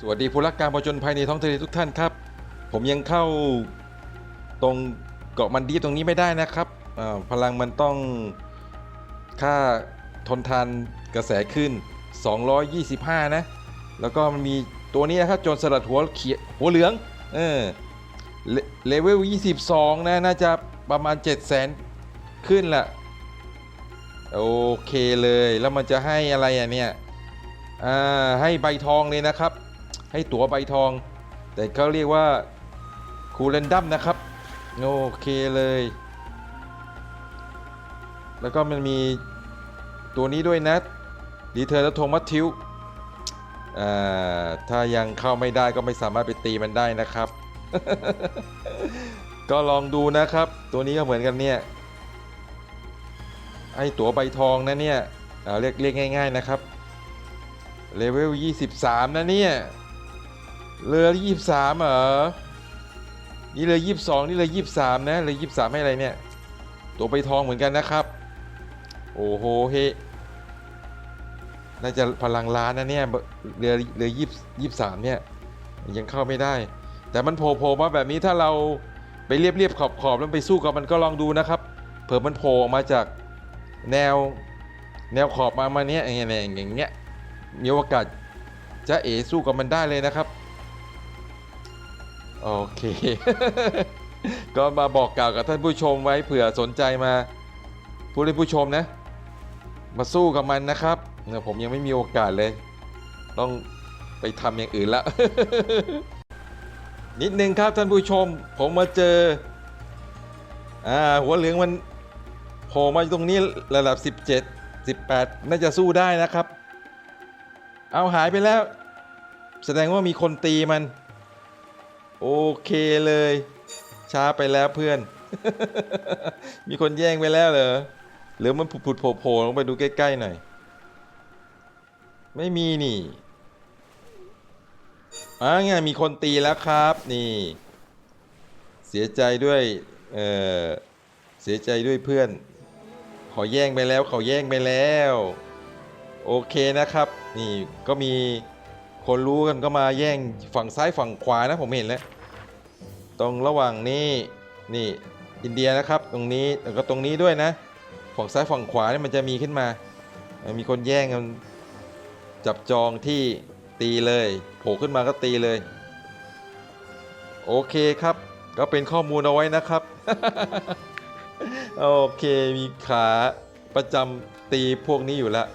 สวัสดีผู้รักการผจญภัยในท้องทะเลทุกท่านครับ ผมยังเข้าตรงเกาะมันดีตรงนี้ไม่ได้นะครับพลังมันต้องค่าทนทานกระแสขึ้น 225 นะ แล้วก็มันมีตัวนี้นะครับโจรสลัดหัวเขียหัวเหลืองเออเลเวล 22 นะ น่าจะประมาณ 700,000ขึ้นละโอเคเลยแล้วมันจะให้อะไรอะเนี่ย อ่า ให้ใบทองเลยนะครับ ให้ตั๋วใบทอง แต่เขาเรียกว่าคูเรนดัมนะครับ โอเคเลย แล้วก็มันมีตัวนี้ด้วยนะดีเทอร์และโทมัสทิวอ่าถ้ายังเข้าไม่ได้ก็ไม่สามารถไปตีมันได้นะครับ ก็ลองดูนะครับ ตัวนี้ก็เหมือนกันเนี่ยให้ตั๋วใบทองนะเนี่ยอ่าเรียกเรียกง่าย ๆนะครับเลเวล 23 นะเนี่ย เรือ23เหรอ นี่เรือ22นี่เรือ23นะเรือ23ให้อะไรเนี่ย ตัวไปทองเหมือนกันนะครับ โอ้โหเฮน่าจะพลังล้านนะเนี่ยเรือเรือ20 23เนี่ยยังเข้าไม่ได้ แต่มันโผล่มาแบบนี้ถ้าเราไปเรียบเรียบขอบขอบแล้วไปสู้กับมันก็ลองดูนะครับ เผื่อมันโผล่มาจากแนวแนวขอบมามาเนี้ยอย่างเงี้ยอย่างเงี้ยมีโอกาสจะเอสู้กับมันได้เลยนะครับ โอเค ก็มาบอกกล่าวกับท่านผู้ชมไว้เผื่อสนใจมาผู้เล่นผู้ชมนะ มาสู้กับมันนะครับเนี่ยผมยังไม่มีโอกาสเลย ต้องไปทำอย่างอื่นละ นิดนึงครับท่านผู้ชม ผมมาเจอ อ่าหัวเหลืองมันโผล่มาตรงนี้ระดับ 17 18 น่าจะสู้ได้นะครับ เอาหายไปแล้ว แสดงว่ามีคนตีมัน โอเคเลย ช้าไปแล้วเพื่อน มีคนแย่งไปแล้วเหรอ หรือมันผุดๆโผล่ลงไปดูใกล้ๆหน่อย ไม่มีนี่อ่าไงมีคนตีแล้วครับ นี่ เสียใจด้วย เออเสียใจด้วยเพื่อน ขอแย่งไปแล้วเขาแย่งไปแล้ว โอเคนะครับ นี่ก็มี คนรู้กันก็มาแย่งฝั่งซ้ายฝั่งขวานะผมเห็นแล้ว ตรงระหว่างนี้นี่อินเดียนะครับ ตรงนี้แล้วก็ตรงนี้ด้วยนะฝั่งซ้ายฝั่งขวาเนี่ยมันจะมีขึ้นมา มีคนแย่งกันจับจองที่ตีเลยโผล่ขึ้นมาก็ตีเลย โอเคครับ ก็เป็นข้อมูลเอาไว้นะครับ โอเคมีขาประจำตีพวกนี้อยู่แล้ว